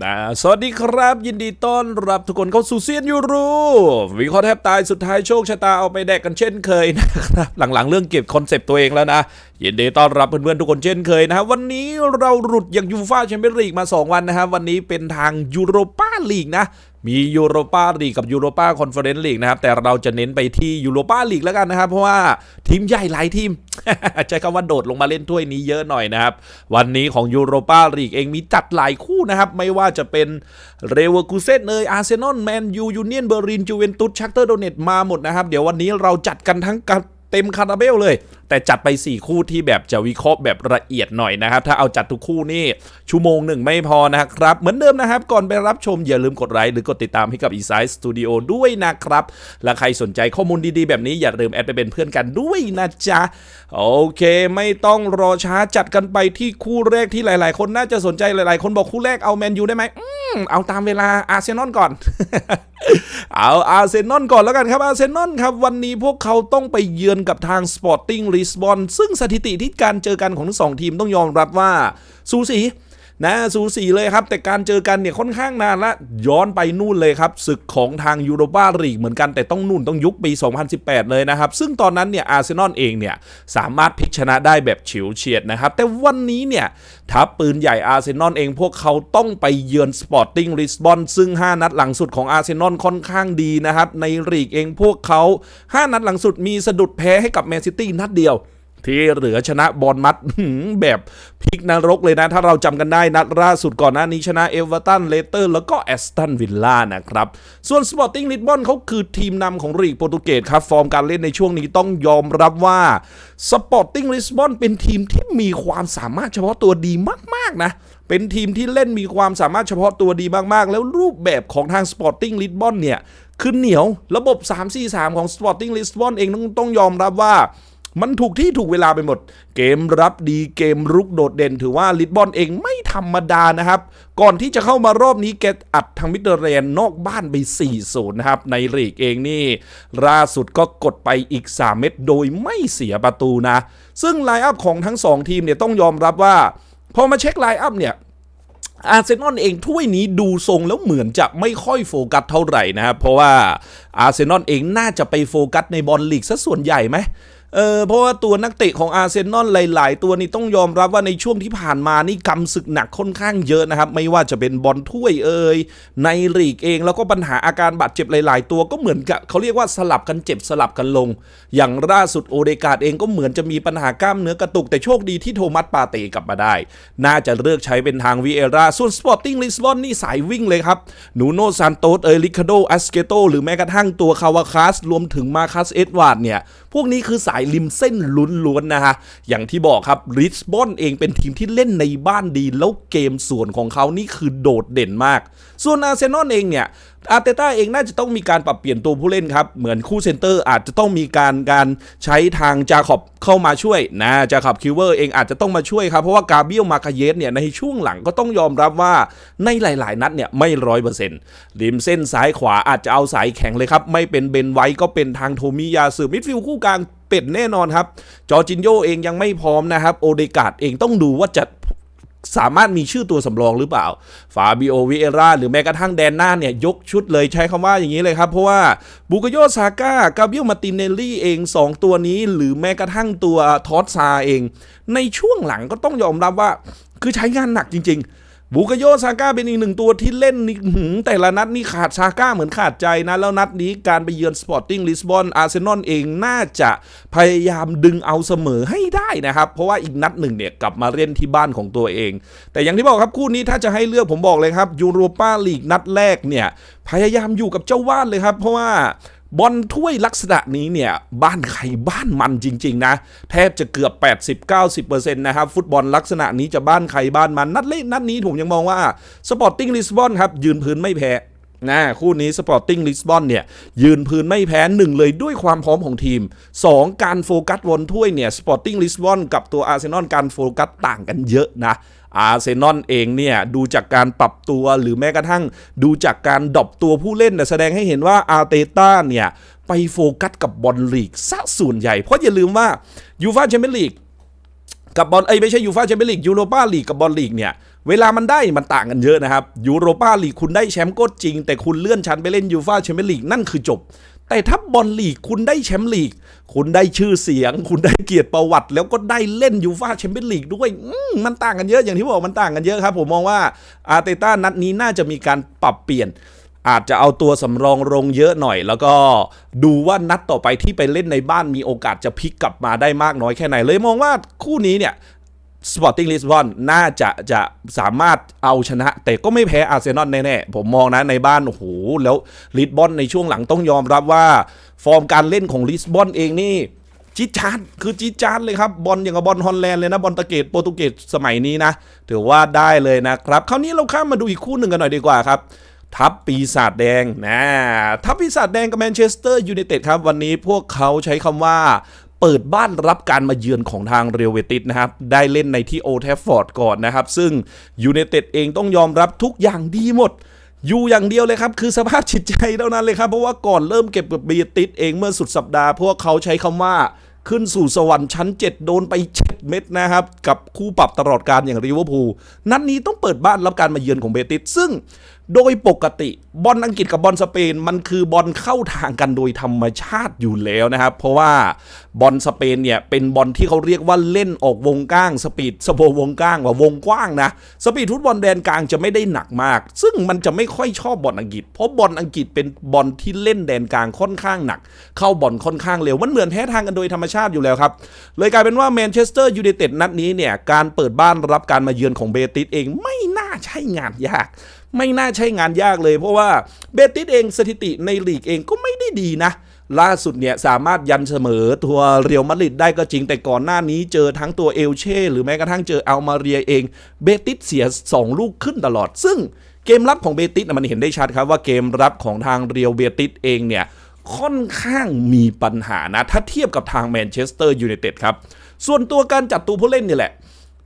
นะสวัสดีครับ ยินดีต้อนรับทุกคนเข้าสู่เซียนยูรูวิเคราะห์แทบตายสุดท้ายโชคชะตาเอาไปแดกกันเช่นเคยนะครับ หลังๆ เรื่องเก็บคอนเซปต์ตัวเองแล้วนะ ยินดีต้อนรับเพื่อนๆทุกคนเช่นเคยนะครับวันนี้เราหลุดอย่างยูฟ่าแชมเปี้ยนลีกมา 2 วันนะครับวันนี้เป็นทางยูโรปาลีกนะ มียูโรปาลีกกับยูโรปาคอนเฟอเรนซ์ลีกนะครับ แต่เราจะเน้นไปที่ยูโรปาลีกแล้วกันนะครับ เพราะว่าทีมใหญ่หลายทีม ใช้คำว่าโดดลงมาเล่นถ้วยนี้เยอะหน่อยนะครับ วันนี้ของยูโรปาลีกเองมีจัดหลายคู่นะครับ ไม่ว่าจะเป็นเรเวอร์คูเซนเอยอาร์เซนอลแมนยูยูเนียนเบอร์ลินจูเวนตุสชักเตอร์โดเนตมาหมดนะครับ เดี๋ยววันนี้เราจัดกันทั้งกัน เต็มคาราเบลเลย แต่จัดไป 4 คู่ที่แบบจะวิเคราะห์แบบละเอียดหน่อยนะครับ ถ้าเอาจัดทุกคู่นี่ชั่วโมงหนึ่งไม่พอนะครับ เหมือนเดิมนะครับ ก่อนไปรับชมอย่าลืมกดไลค์หรือกดติดตามให้กับ e s i สตูดิโอด้วยนะครับ และใครสนใจข้อมูลดีๆ แบบนี้อย่าลืมแอดไปเป็นเพื่อนกันด้วยนะจ๊ะ โอเคไม่ต้องรอช้าจัดกันไปที่คู่แรกที่หลาย ๆ คนน่าจะสนใจหลาย ๆ คนบอกคู่แรกเอาแมนยูได้ไหมอืมเอาตามเวลาอาร์เซนอลก่อน เอาอาร์เซนอลก่อนแล้วกันครับอาร์เซนอลครับวันนี้พวกเขาต้องไปเยือนกับทางสปอร์ติ้งลิสบอนซึ่งสถิติที่การเจอกันของทั้งสองทีมต้องยอมรับว่าสูสี นะสูสีเลยครับ แต่การเจอกันเนี่ยค่อนข้างนานละย้อนไปนู่นเลยครับศึกของทางยูโรปาลีกเหมือนกันแต่ต้องนู่นต้องยุคปี 2018 เลยนะครับ ซึ่งตอนนั้นเนี่ยอาร์เซนอลเองเนี่ยสามารถพลิกชนะได้แบบเฉิวเฉียดนะครับ แต่วันนี้เนี่ยทัพปืนใหญ่อาร์เซนอลเองพวกเขาต้องไปเยือนสปอร์ติ้งลิสบอนซึ่ง 5 นัดหลังสุดของอาร์เซนอลค่อนข้างดีนะครับในลีกเองพวกเขา 5 นัดหลังสุดมีสะดุดแพ้ให้กับแมนซิตี้นัดเดียว ที่เหลือชนะบอลมัดแบบพลิกนรกเลยนะ ถ้าเราจำกันได้นัดล่าสุดก่อนหน้านี้ชนะเอเวอร์ตันเลเตอร์ แล้วก็แอสตันวิลล่านะครับ ส่วนสปอร์ติ้งลิสบอนเขาคือทีมนำของลีกโปรตุเกสครับ ฟอร์มการเล่นในช่วงนี้ต้องยอมรับว่าสปอร์ติ้งลิสบอนเป็นทีมที่มีความสามารถเฉพาะตัวดีมาก ๆ นะเป็นทีมที่เล่นมีความสามารถเฉพาะตัวดีมาก ๆ แล้วรูปแบบของทาง Sporting Lisbon เนี่ย คือเหนียวระบบ 3-4-3 ของ Sporting Lisbon เองต้องต้องยอมรับว่า มันถูกที่ถูกเวลาไปหมด เกมรับดีเกมรุกโดดเด่น ถือว่าลิสบอนเองไม่ธรรมดานะครับ ก่อนที่จะเข้ามารอบนี้แกอัดทางมิดเตอร์เรนนอกบ้านไป4-0นะครับ ในลีกเองนี่ล่าสุดก็กดไปอีก 3 เม็ดโดยไม่เสียประตูนะ ซึ่งไลน์อัพของทั้ง 2 ทีมเนี่ยต้องยอมรับว่า พอมาเช็คไลน์อัพเนี่ยอาร์เซนอลเองถ้วยนี้ดูทรงแล้วเหมือนจะไม่ค่อยโฟกัสเท่าไหร่นะครับ เพราะว่าอาร์เซนอลเองน่าจะไปโฟกัสในบอลลีกซะส่วนใหญ่ไหม เออเพราะว่าตัวนักเตะของอาร์เซนอลหลาย ๆ ตัวนี่ต้องยอมรับว่าในช่วงที่ผ่านมานี่กำศึกหนักค่อนข้างเยอะนะครับ ไม่ว่าจะเป็นบอลถ้วยเอ่ยในลีกเองแล้วก็ปัญหาอาการบาดเจ็บหลาย ๆ ตัวก็เหมือนกับเขาเรียกว่าสลับกันเจ็บสลับกันลง อย่างล่าสุดโอเดกาดเองก็เหมือนจะมีปัญหากล้ามเนื้อกระตุกแต่โชคดีที่โทมัสปาเตกลับมาได้ น่าจะเลือกใช้เป็นทางวีเอราส่วนสปอร์ติ้งลิสบอนนี่สายวิ่งเลยครับนูโนซานโตสเอยลิคาโดอัสเกโตหรือแม้กระทั่งตัวคาวาคัสรวมถึงมาคัสเอ็ดวาร์ดเนี่ยพวกนี้คือสายริมเส้นล้วนๆนะฮะ อย่างที่บอกครับลิสบอนเองเป็นทีมที่เล่นในบ้านดี แล้วเกมส่วนของเขานี่คือโดดเด่นมาก ส่วนอาร์เซนอลเองเนี่ย อาร์เตต้าเองน่าจะต้องมีการปรับเปลี่ยนตัวผู้เล่นครับ เหมือนคู่เซนเตอร์อาจจะต้องมีการการใช้ทางจาขอบเข้ามาช่วยนะจาขอบคิวเวอร์เองอาจจะต้องมาช่วยครับ เพราะว่ากาเบียลมาคาเยสเนี่ยในช่วงหลังก็ต้องยอมรับว่าในหลาย ๆ นัดเนี่ยไม่ร้อยเปอร์เซ็นต์ริมเส้นซ้ายขวาอาจจะเอาสายแข็งเลยครับ ไม่เป็นเบนไว้ก็เป็นทางโทมิยาสืมิดฟิลคู่กลางเป็ดแน่นอนครับ จอจินโยเองยังไม่พร้อมนะครับ โอเดกาดเองต้องดูว่าจะ สามารถมีชื่อตัวสำรองหรือเปล่า ฟาบิโอวิเอราหรือแม้กระทั่งแดนหน้าเนี่ย ยกชุดเลยใช้คำว่าอย่างนี้เลยครับ เพราะว่าบุกโยซาก้ากาเบียลมาตินเนลลี่เอง 2 ตัวนี้ หรือแม้กระทั่งตัวทอสซาเอง ในช่วงหลังก็ต้องยอมรับว่า คือใช้งานหนักจริง ๆ บุกโยซาก้าเป็นอีกหนึ่งตัวที่เล่นนี่หืแต่ละนัดนี่ขาดซาก้าเหมือนขาดใจนะ แล้วนัดนี้การไปเยือนสปอร์ติ้งลิสบอนอาร์เซนอลเองน่าจะพยายามดึงเอาเสมอให้ได้นะครับ เพราะว่าอีกนัดหนึ่งเนี่ยกลับมาเล่นที่บ้านของตัวเอง แต่อย่างที่บอกครับคู่นี้ถ้าจะให้เลือกผมบอกเลยครับยูโรปาลีกนัดแรกเนี่ยพยายามอยู่กับเจ้าว่านเลยครับ เพราะว่า บอลถ้วยลักษณะนี้เนี่ยบ้านใครบ้านมันจริง ๆ นะ แทบจะเกือบ 80-90%นะครับ ฟุตบอลลักษณะนี้จะบ้านใครบ้านมัน นัดเล่นนัดนี้ผมยังมองว่าสปอร์ติ้งลิสบอนครับ ยืนพื้นไม่แพ้นะคู่นี้สปอร์ติ้งลิสบอนเนี่ย ยืนพื้นไม่แพ้หนึ่งเลยด้วยความพร้อมของทีม 2 การโฟกัสบอลถ้วยเนี่ยสปอร์ติ้งลิสบอนกับตัวอาร์เซนอลการโฟกัสต่างกันเยอะนะ อาร์เซนอลเองเนี่ยดูจากการปรับตัวหรือแม้กระทั่งดูจากการดรอปตัวผู้เล่นแสดงให้เห็นว่าอาร์เตต้าเนี่ยไปโฟกัสกับบอลลีกซะส่วนใหญ่ เพราะอย่าลืมว่ายูฟ่าแชมเปี้ยนลีกกับบอลไอ้ไม่ใช่ยูฟ่าแชมเปี้ยนลีกยูโรปาลีกกับบอลลีกเนี่ยเวลามันได้มันต่างกันเยอะนะครับยูโรปาลีกคุณได้แชมป์ก็จริง แต่คุณเลื่อนชั้นไปเล่นยูฟาแชมเปี้ยนลีกนั่นคือจบ แต่ถ้าบอลลีกคุณได้แชมป์ลีก คุณได้ชื่อเสียง คุณได้เกียรติประวัติ แล้วก็ได้เล่นยูฟาแชมเปี้ยนลีกด้วยมมันต่างกันเยอะอย่างที่บอกมันต่างกันเยอะครับ ผมมองว่าอาร์เตต้านัดนี้น่าจะมีการปรับเปลี่ยนอาจจะเอาตัวสำรองลงเยอะหน่อย แล้วก็ดูว่านัดต่อไปที่ไปเล่นในบ้านมีโอกาสจะพลิกกลับมาได้มากน้อยแค่ไหนเลยมองว่าคู่นี้เนี่ย สปอร์ติ้งลิสบอนน่าจะจะสามารถเอาชนะ แต่ก็ไม่แพ้อาร์เซนอลแน่ๆ ผมมองนะในบ้าน โอ้โห แล้วลิสบอนในช่วงหลังต้องยอมรับว่า ฟอร์มการเล่นของลิสบอนเองนี่จิจาดคือจิจาดเลยครับ บอลอย่างกับบอลฮอลแลนด์เลยนะ บอลตะเกตโปรตุเกสสมัยนี้นะ ถือว่าได้เลยนะครับ คราวนี้เราข้ามมาดูอีกคู่หนึ่งกันหน่อยดีกว่าครับทัพปีศาจแดงนะทัพปีศาจแดงกับแมนเชสเตอร์ยูไนเต็ดครับ วันนี้พวกเขาใช้คำว่า เปิดบ้านรับการมาเยือนของทางเรอัลเวติสนะครับ ได้เล่นในที่โอแทฟฟอร์ดก่อนนะครับ ซึ่งยูไนเต็ดเองต้องยอมรับทุกอย่างดีหมดอยู่อย่างเดียวเลยครับ คือสภาพจิตใจเท่านั้นเลยครับ เพราะว่าก่อนเริ่มเก็บกับเบียติสเองเมื่อสุดสัปดาห์ พวกเขาใช้คำว่าขึ้นสู่สวรรค์ชั้น 7 โดนไป 7 เม็ดนะครับ กับคู่ปรับตลอดการอย่างริเวอร์พูลนัดนี้ต้องเปิดบ้านรับการมาเยือนของเบติสซึ่งโดยปกติบอลอังกฤษกับบอลสเปนมันคือบอลเข้าทางกันโดยธรรมชาติอยู่แล้วนะครับ เพราะว่าบอลสเปนเนี่ยเป็นบอลที่เขาเรียกว่าเล่นออกวงก้างสปีดสโบวงก้างว่าวงกว้างนะสปีดฟุตบอลแดนกลางจะไม่ได้หนักมาก ซึ่งมันจะไม่ค่อยชอบบอลอังกฤษ เพราะบอลอังกฤษเป็นบอลที่เล่นแดนกลางค่อนข้างหนัก เข้าบอลค่อนข้างเร็วมันเหมือนแพ้ทางกันโดยธรรมชาติอยู่แล้วครับเลยกลายเป็นว่าแมนเชสเตอร์ยูไนเต็ดนัดนี้เนี่ยการเปิดบ้านรับการมาเยือนของเบติสเองไม่ ใช่งานยาก ไม่น่าใช่งานยากเลย เพราะว่าเบติสเองสถิติในลีกเองก็ไม่ได้ดีนะล่าสุดเนี่ยสามารถยันเสมอตัวเรียวมาดริดได้ก็จริงแต่ก่อนหน้านี้เจอทั้งตัวเอลเช่ หรือแม้กระทั่งเจออัลมาเรียเอง เบติสเสีย 2 ลูกขึ้นตลอด ซึ่งเกมรับของเบติสน่ะมันเห็นได้ชัดครับว่าเกมรับของทางเรียวเบติสเองเนี่ยค่อนข้างมีปัญหานะ ถ้าเทียบกับทางแมนเชสเตอร์ยูไนเต็ดครับ ส่วนตัวการจัดตัวผู้เล่นนี่แหละ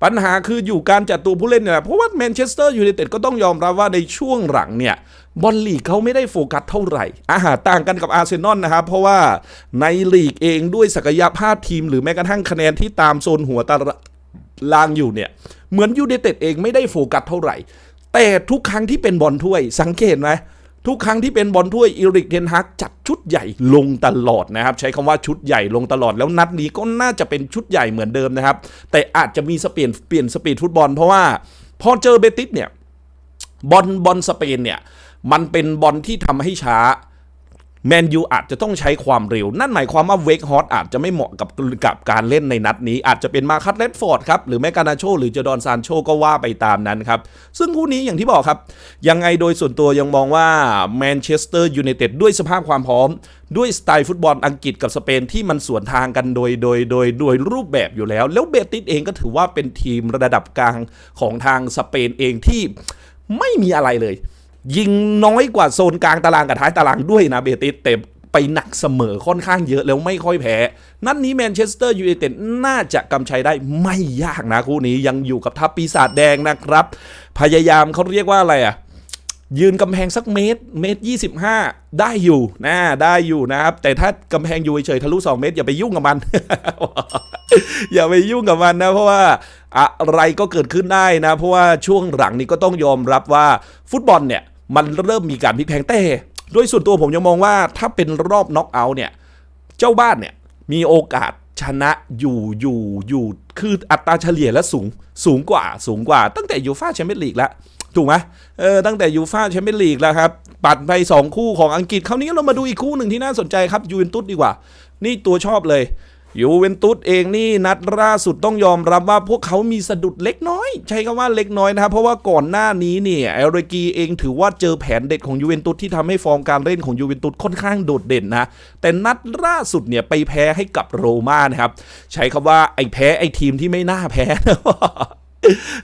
ปัญหาคืออยู่การจัดตัวผู้เล่นเนี่ยเพราะว่าแมนเชสเตอร์ยูไนเต็ดก็ต้องยอมรับว่าในช่วงหลังเนี่ยบอลลีกเขาไม่ได้โฟกัสเท่าไหร่ อาหารต่างกันกับอาร์เซนอลนะครับ เพราะว่าในลีกเองด้วยศักยภาพทีม หรือแม้กระทั่งคะแนนที่ตามโซนหัวตารางอยู่เนี่ย เหมือนยูไนเต็ดเองไม่ได้โฟกัสเท่าไหร่ แต่ทุกครั้งที่เป็นบอลถ้วยสังเกตไหม ทุกครั้งที่เป็นบอลถ้วยอิริกเทนฮักจัดชุดใหญ่ลงตลอดนะครับ ใช้คำว่าชุดใหญ่ลงตลอดแล้วนัดนี้ก็น่าจะเป็นชุดใหญ่เหมือนเดิมนะครับ แต่อาจจะมีสเปลี่ยนเปลี่ยนสปีดฟุตบอลเพราะว่าพอเจอเบติสเนี่ยบอลบอลสเปนเนี่ยมันเป็นบอลที่ทำให้ช้า แมนยูอาจจะต้องใช้ความเร็ว นั่นหมายความว่าเวกฮอตอาจจะไม่เหมาะกับกับการเล่นในนัดนี้ อาจจะเป็นมาคัตเลดฟอร์ดครับ หรือแมกานาโชหรือเจดอนซานโชก็ว่าไปตามนั้นครับ ซึ่งคู่นี้อย่างที่บอกครับ ยังไงโดยส่วนตัวยังมองว่าแมนเชสเตอร์ยูไนเต็ดด้วยสภาพความพร้อม ด้วยสไตล์ฟุตบอลอังกฤษกับสเปนที่มันสวนทางกันโดยโดยโดยโดยรูปแบบอยู่แล้ว แล้วเบติสเองก็ถือว่าเป็นทีมระดับกลางของทางสเปนเองที่ไม่มีอะไรเลย ยิงน้อยกว่าโซนกลางตารางกับท้ายตารางด้วยนะเบติสแต่ไปหนักเสมอค่อนข้างเยอะแล้วไม่ค่อยแพ้ นัดนนี้แมนเชสเตอร์ยูไนเต็ดน่าจะกำชัยได้ไม่ยากนะคู่นี้ยังอยู่กับทัพปีศาจแดงนะครับ พยายามเขาเรียกว่าอะไรอะยืนกำแพงสักเมตร เมตรยี่สิบห้าได้อยู่นะได้อยู่นะครับ แต่ถ้ากำแพงอยู่เฉยทะลุสองเมตร อย่าไปยุ่งกับมัน อย่าไปยุ่งกับมันนะ เพราะว่าอะไรก็เกิดขึ้นได้นะ เพราะว่าช่วงหลังนี้ก็ต้องยอมรับว่าฟุตบอลเนี่ย มันเริ่มมีการพลิกแพงแต่โดยส่วนตัวผมยังมองว่าถ้าเป็นรอบน็อกเอาท์เนี่ย เจ้าบ้านเนี่ยมีโอกาสชนะอยู่อยู่อยู่คืออัตราเฉลี่ยและสูงสูงกว่าสูงกว่า ตั้งแต่ยูฟาแชมเปี้ยนลีกแล้วถูกไหมเออตั้งแต่ยูฟาแชมเปี้ยนลีกแล้วครับ ปัดไป 2 คู่ของอังกฤษคราวนี้เรามาดูอีกคู่หนึ่งที่น่าสนใจครับยูเวนตุสดีกว่า นี่ตัวชอบเลย ยูเวนตุสเองนี่นัดล่าสุดต้องยอมรับว่าพวกเขามีสะดุดเล็กน้อย ใช้คำว่าเล็กน้อยนะครับ เพราะว่าก่อนหน้านี้เนี่ยเอเรกีเองถือว่าเจอแผนเด็ดของยูเวนตุสที่ทำให้ฟอร์มการเล่นของยูเวนตุสค่อนข้างโดดเด่นนะ แต่นัดล่าสุดเนี่ยไปแพ้ให้กับโรม่านะครับ ใช้คำว่าไอ้แพ้ไอ้ทีมที่ไม่น่าแพ้นะ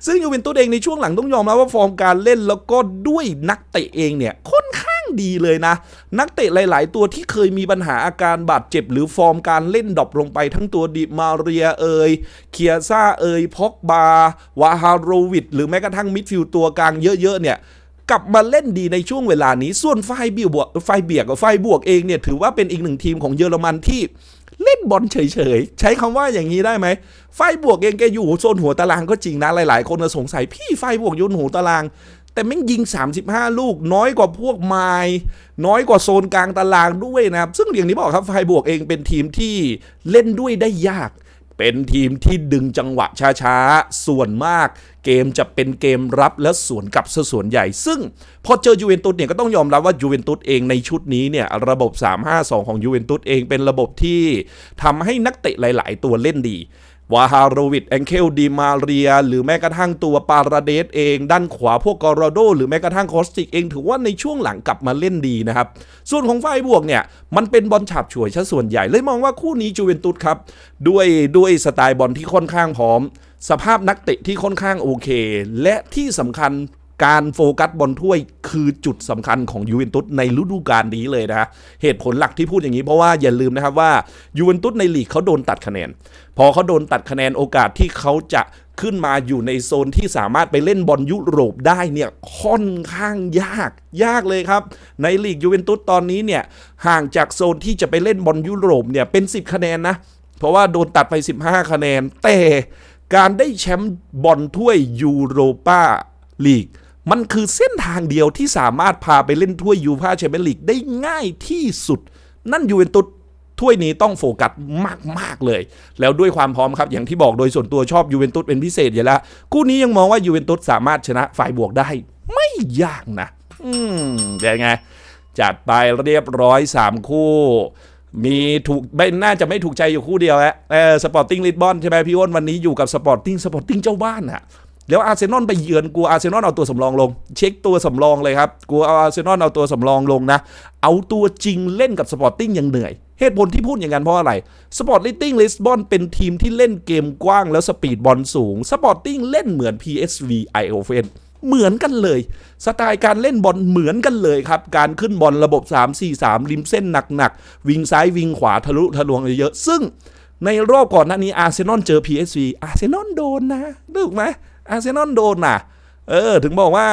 ซึ่งยูเวนตุสเองในช่วงหลังต้องยอมรับว่าฟอร์มการเล่นแล้วก็ด้วยนักเตะเองเนี่ยค่อนข้าง ดีเลยนะ นักเตะหลาย ๆ ตัวที่เคยมีปัญหาอาการบาดเจ็บ หรือฟอร์มการเล่นดรอปลงไปทั้งตัวดิมาเรียเอยเคียซ่าเอยพ็อกบาวาฮาโรวิดหรือแม้กระทั่งมิดฟิลด์ตัวกลางเยอะ ๆ เนี่ยกลับมาเล่นดีในช่วงเวลานี้ ส่วนไฟบียบวกไฟเบียกกับไฟบวกเองเนี่ยถือว่าเป็นอีกหนึ่งทีมของเยอรมันที่เล่นบอลเฉยๆ ใช้คำว่าอย่างนี้ได้ไหม ไฟบวกเองแกอยู่โซนหัวตารางก็จริงนะ หลายๆ คนสงสัยพี่ไฟบวกอยุนหัวตาราง แต่แม่งยิง 35 ลูก น้อยกว่าพวกไมล์น้อยกว่าโซนกลางตารางด้วยนะครับ ซึ่งอย่างที่บอกครับไฟบวกเองเป็นทีมที่เล่นด้วยได้ยาก เป็นทีมที่ดึงจังหวะช้าๆ ส่วนมาก เกมจะเป็นเกมรับและสวนกลับซะส่วนใหญ่ ซึ่งพอเจอยูเวนตุสเนี่ยก็ต้องยอมรับว่ายูเวนตุสเองในชุดนี้เนี่ยระบบ 3-5-2 ของยูเวนตุสเองเป็นระบบที่ทำให้นักเตะหลาย ๆ ตัวเล่นดี วาฮาโรวิดแองเคลดีมาเรีย หรือแม้กระทั่งตัวปาราเดสเอง ด้านขวาพวกกอรโด หรือแม้กระทั่งคอสติกเองถือว่าในช่วงหลังกลับมาเล่นดีนะครับ ส่วนของฝ่ายบวกเนี่ย มันเป็นบอลฉับฉวยซะส่วนใหญ่เลยมองว่าคู่นี้จูเวนตุสครับ ด้วยด้วยสไตล์บอลที่ค่อนข้างพร้อม สภาพนักเตะที่ค่อนข้างโอเค และที่สำคัญ การโฟกัสบอลถ้วยคือจุดสำคัญของยูเวนตุสในฤดูกาลนี้เลยนะฮะเหตุผลหลักที่พูดอย่างนี้เพราะว่าอย่าลืมนะครับว่ายูเวนตุสในลีกเขาโดนตัดคะแนน พอเขาโดนตัดคะแนนโอกาสที่เขาจะขึ้นมาอยู่ในโซนที่สามารถไปเล่นบอลยุโรปได้เนี่ยค่อนข้างยาก ยากเลยครับ ในลีกยูเวนตุสตอนนี้เนี่ยห่างจากโซนที่จะไปเล่นบอลยุโรปเนี่ยเป็น 10 คะแนนนะ เพราะว่าโดนตัดไป 15 คะแนน แต่การได้แชมป์บอลถ้วยยูโรปาลีก มันคือเส้นทางเดียวที่สามารถพาไปเล่นถ้วยยูฟ่าแชมเปี้ยนลีกได้ง่ายที่สุด นั่นยูเวนตุสถ้วยนี้ต้องโฟกัสมาก ๆ เลย แล้วด้วยความพร้อมครับ อย่างที่บอกโดยส่วนตัวชอบยูเวนตุสเป็นพิเศษอยู่แล้ว คู่นี้ยังมองว่ายูเวนตุสสามารถชนะฝ่ายบวกได้ ไม่ยากนะ อืมเป็นไง จัดไปเรียบร้อย 3 คู่ มีถูกไม่น่าจะไม่ถูกใจอยู่คู่เดียวแหละเออสปอร์ติ้งลิสบอนใช่ไหมพี่อ้นวันนี้อยู่กับสปอร์ติ้งสปอร์ติ้งเจ้าบ้านอะ แล้วอาร์เซนอลไปเยือนกูอาร์เซนอลเอาตัวสำรองลง เช็คตัวสำรองเลยครับกูเอาอาร์เซนอลเอาตัวสำรองลงนะ เอาตัวจริงเล่นกับสปอร์ติ้งยังเหนื่อยเหตุผลที่พูดอย่างนั้นเพราะอะไรสปอร์ติ้งลิสบอนเป็นทีมที่เล่นเกมกว้างแล้วสปีดบอลสูงสปอร์ติ้งเล่นเหมือน PSV i o f e n เหมือนกันเลย สไตล์การเล่นบอลเหมือนกันเลยครับ การขึ้นบอลระบบ 3-4-3 ริมเส้นหนักๆ วิงซ้ายวิงขวาทะลุทะลวงเยอะๆซึ่งในรอบก่อนหน้านี้อาร์เซนอลเจอ PSV อาร์เซนอลโดนนะถูกไหม อาร์เซนอลโดนนะเออ ถึงบอกว่า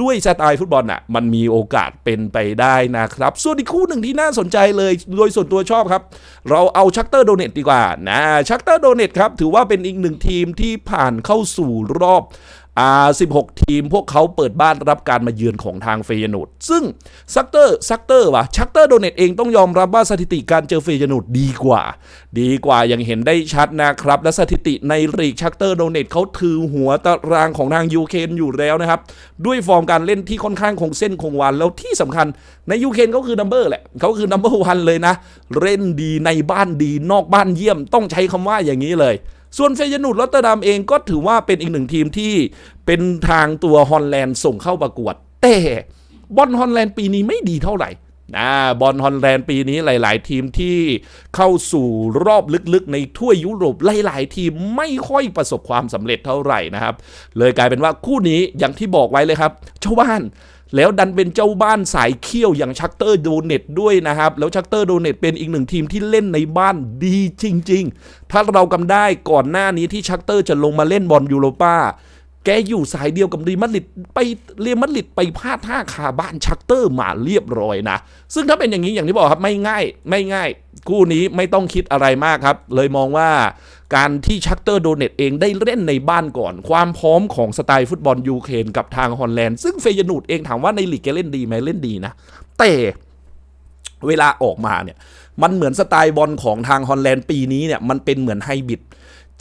ด้วยสไตล์ฟุตบอลน่ะ มันมีโอกาสเป็นไปได้นะครับ ส่วนอีกคู่หนึ่งที่น่าสนใจเลย โดยส่วนตัวชอบครับ เราเอาชักเตอร์โดเนตดีกว่านะชักเตอร์โดเนตครับ ถือว่าเป็นอีกหนึ่งทีมที่ผ่านเข้าสู่รอบ อ่า16 ทีมพวกเขาเปิดบ้านรับการมาเยือนของทางเฟยนูดซึ่งซักเตอร์ซักเตอร์วะชักเตอร์โดเนตเองต้องยอมรับว่าสถิติการเจอเฟยนูดดีกว่า ดีกว่าอย่างเห็นได้ชัดนะครับ และสถิติในลีกชักเตอร์โดเนตเขาถือหัวตารางของทางยูเคนอยู่แล้วนะครับ ด้วยฟอร์มการเล่นที่ค่อนข้างคงเส้นคงวาแล้วที่สำคัญในยูเคนเขาคือนัมเบอร์แหละเขาคือนัมเบอร์วันเลยนะ เล่นดีในบ้านดีนอกบ้านเยี่ยมต้องใช้คำว่าอย่างนี้เลย ส่วนเฟยนูดลอตเตอร์ดัมเองก็ถือว่าเป็นอีกหนึ่งทีมที่เป็นทางตัวฮอลแลนด์ส่งเข้าประกวด แต่บอลฮอลแลนด์ปีนี้ไม่ดีเท่าไหร่นะบอลฮอลแลนด์ปีนี้หลาย ๆ ทีมที่เข้าสู่รอบลึกๆ ในถ้วยยุโรปหลาย ๆ ทีมไม่ค่อยประสบความสำเร็จเท่าไหร่นะครับ เลยกลายเป็นว่าคู่นี้อย่างที่บอกไว้เลยครับเจ้าบ้าน แล้วดันเป็นเจ้าบ้านสายเขี้ยวอย่างชักเตอร์โดเนตด้วยนะครับ แล้วชักเตอร์โดเนตเป็นอีกหนึ่งทีมที่เล่นในบ้านดีจริง ๆ ถ้าเรากำได้ก่อนหน้านี้ที่ชักเตอร์จะลงมาเล่นบอลยูโรปาแกอยู่สายเดียวกับเรียลมาดริดไปเรียลมาดริดไปพลาดท่าคาบ้านชักเตอร์มาเรียบร้อยนะ ซึ่งถ้าเป็นอย่างนี้อย่างที่บอกครับไม่ง่ายไม่ง่าย คู่นี้ไม่ต้องคิดอะไรมากครับ เลยมองว่า การที่ชักเตอร์โดเนตเองได้เล่นในบ้านก่อน ความพร้อมของสไตล์ฟุตบอลยูเครนกับทางฮอลแลนด์ ซึ่งเฟยนูดเองถามว่าในลีกแกเล่นดีไหมเล่นดีนะ แต่เวลาออกมาเนี่ย มันเหมือนสไตล์บอลของทางฮอลแลนด์ปีนี้เนี่ย มันเป็นเหมือนไฮบิด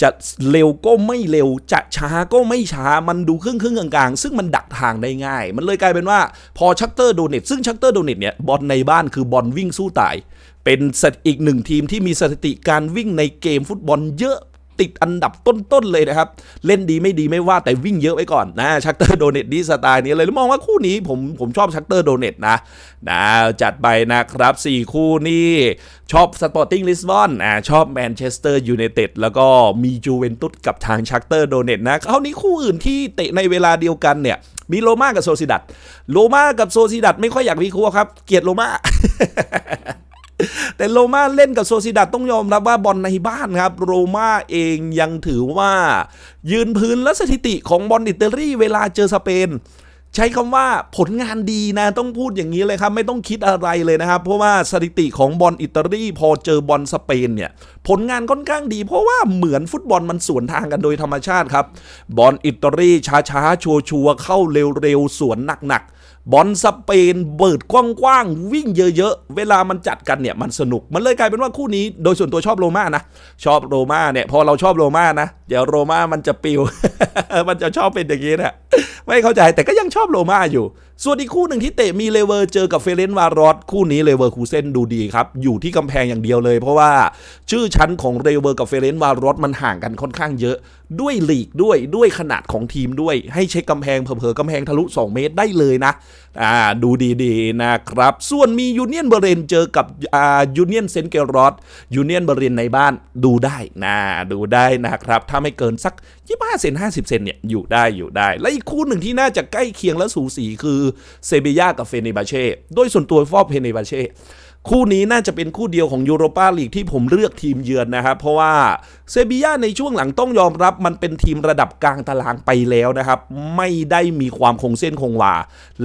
จะเร็วก็ไม่เร็วจะช้าก็ไม่ช้ามันดูครึ่งครึ่งกลางๆ ซึ่งมันดักทางได้ง่าย มันเลยกลายเป็นว่าพอชักเตอร์โดเนตซึ่งชักเตอร์โดเนตเนี่ยบอลในบ้านคือบอลวิ่งสู้ตาย เป็นสถิอีกหนึ่งทีมที่มีสถิติการวิ่งในเกมฟุตบอลเยอะติดอันดับต้น ๆ เลยนะครับ เล่นดีไม่ดีไม่ว่าแต่วิ่งเยอะไว้ก่อนนะชักเตอร์โดเนตดีสไตล์นี้เลยมองว่าคู่นี้ผมผมชอบชักเตอร์โดเนตนะนะจัดไปนะครับ 4 คู่นี่ ชอบสปอร์ติ้งลิสบอนอ่าชอบแมนเชสเตอร์ยูไนเต็ดแล้วก็มีจูเวนตุสกับทางชักเตอร์โดเนตนะคราวนี้คู่อื่นที่เตะในเวลาเดียวกันเนี่ยมีโรม่ากับโซซิดัดโรม่ากับโซซิดัดไม่ค่อยอยากวิเคราะห์ครับ เกลียดโรม่า แต่โรม่าเล่นกับโซซิดัดต้องยอมรับว่าบอลในบ้านครับ โรม่าเองยังถือว่า ยืนพื้นและสถิติของบอลอิตาลีเวลาเจอสเปน ใช้คำว่าผลงานดีนะ ต้องพูดอย่างนี้เลยครับ ไม่ต้องคิดอะไรเลยนะครับ เพราะว่าสถิติของบอลอิตาลีพอเจอบอลสเปนเนี่ย ผลงานค่อนข้างดี เพราะว่าเหมือนฟุตบอลมันสวนทางกันโดยธรรมชาติครับบอลอิตาลีช้าๆชัวร์ๆเข้าเร็วๆสวนหนักๆ บอลสเปนเบิดกว้างๆวิ่งเยอะๆ เวลามันจัดกันเนี่ยมันสนุก มันเลยกลายเป็นว่าคู่นี้โดยส่วนตัวชอบโรม่านะ ชอบโรม่าเนี่ยพอเราชอบโรม่านะ เดี๋ยวโรม่ามันจะปิว มันจะชอบเป็นอย่างนี้นะไม่เข้าใจแต่ก็ยังชอบโรม่าอยู่ ส่วนอีกคู่หนึ่งที่เตะมีเลเวอร์เจอกับเฟเรนต์วารอสคู่นี้เลเวอร์คูเซนดูดีครับ อยู่ที่กำแพงอย่างเดียวเลย เพราะว่าชื่อชั้นของเลเวอร์กับเฟเรนต์วารอสมันห่างกันค่อนข้างเยอะ ด้วยลีกด้วยด้วยขนาดของทีมด้วย ให้เช็คกำแพงเผลอๆกำแพงทะลุ 2 เมตรได้เลยนะอ่าดูดีๆนะครับ ส่วนมียูเนียนเบรนเจอกับอ่ายูเนียนเซนเกลรอสยูเนียนเบรนในบ้านดูได้นะดูได้นะครับ ถ้าไม่เกินสัก 25เซน50เซนเนี่ยอยู่ได้อยู่ได้ และอีกคู่หนึ่งที่น่าจะใกล้เคียงและสูสีคือเซบียากับเฟเนบาเช่โดยส่วนตัวฟอบเฟเนบาเช่ คู่นี้น่าจะเป็นคู่เดียวของยูโรปาลีกที่ผมเลือกทีมเยือนนะครับ เพราะว่าเซบียาในช่วงหลังต้องยอมรับมันเป็นทีมระดับกลางตารางไปแล้วนะครับ ไม่ได้มีความคงเส้นคงวา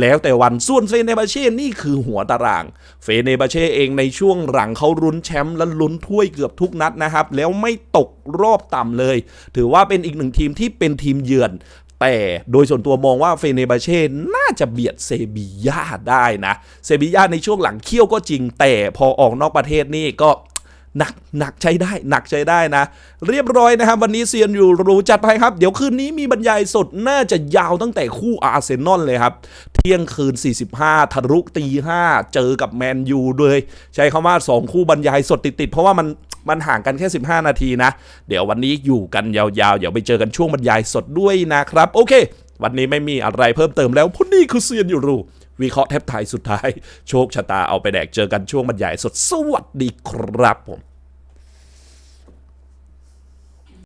แล้วแต่วันส่วนเฟเนบาเช่นี่คือหัวตาราง เฟเนบาเช่เองในช่วงหลังเขาลุ้นแชมป์และลุ้นถ้วยเกือบทุกนัดนะครับ แล้วไม่ตกรอบต่ำเลย ถือว่าเป็นอีกหนึ่งทีมที่เป็นทีมเยือน แต่โดยส่วนตัวมองว่าเฟเนบาเช่น่าจะเบียดเซบียาได้นะ เซบียาในช่วงหลังเคี่ยวก็จริง แต่พอออกนอกประเทศนี่ก็หนักหนักใช้ได้ หนักใช้ได้นะ เรียบร้อยนะครับ วันนี้เซียนอยู่รู้จัดไปครับ เดี๋ยวคืนนี้มีบรรยายสดน่าจะยาวตั้งแต่คู่อาร์เซนอลเลยครับ เที่ยงคืน 45 ทะลุตี 5 เจอกับแมนยูเลย ใช้คำว่า 2 คู่บรรยายสดติดๆ เพราะว่ามัน มันห่างกันแค่ 15 นาทีนะ เดี๋ยววันนี้อยู่กันยาวๆ เดี๋ยวไปเจอกันช่วงบรรยายสดด้วยนะครับ โอเค วันนี้ไม่มีอะไรเพิ่มเติมแล้วพวกนี้คือเซียนอยู่รูวิเคราะห์แทบไทายสุดท้าย โชคชะตาเอาไปแดกเจอกันช่วงบรรยายสดสวัสดีครับผม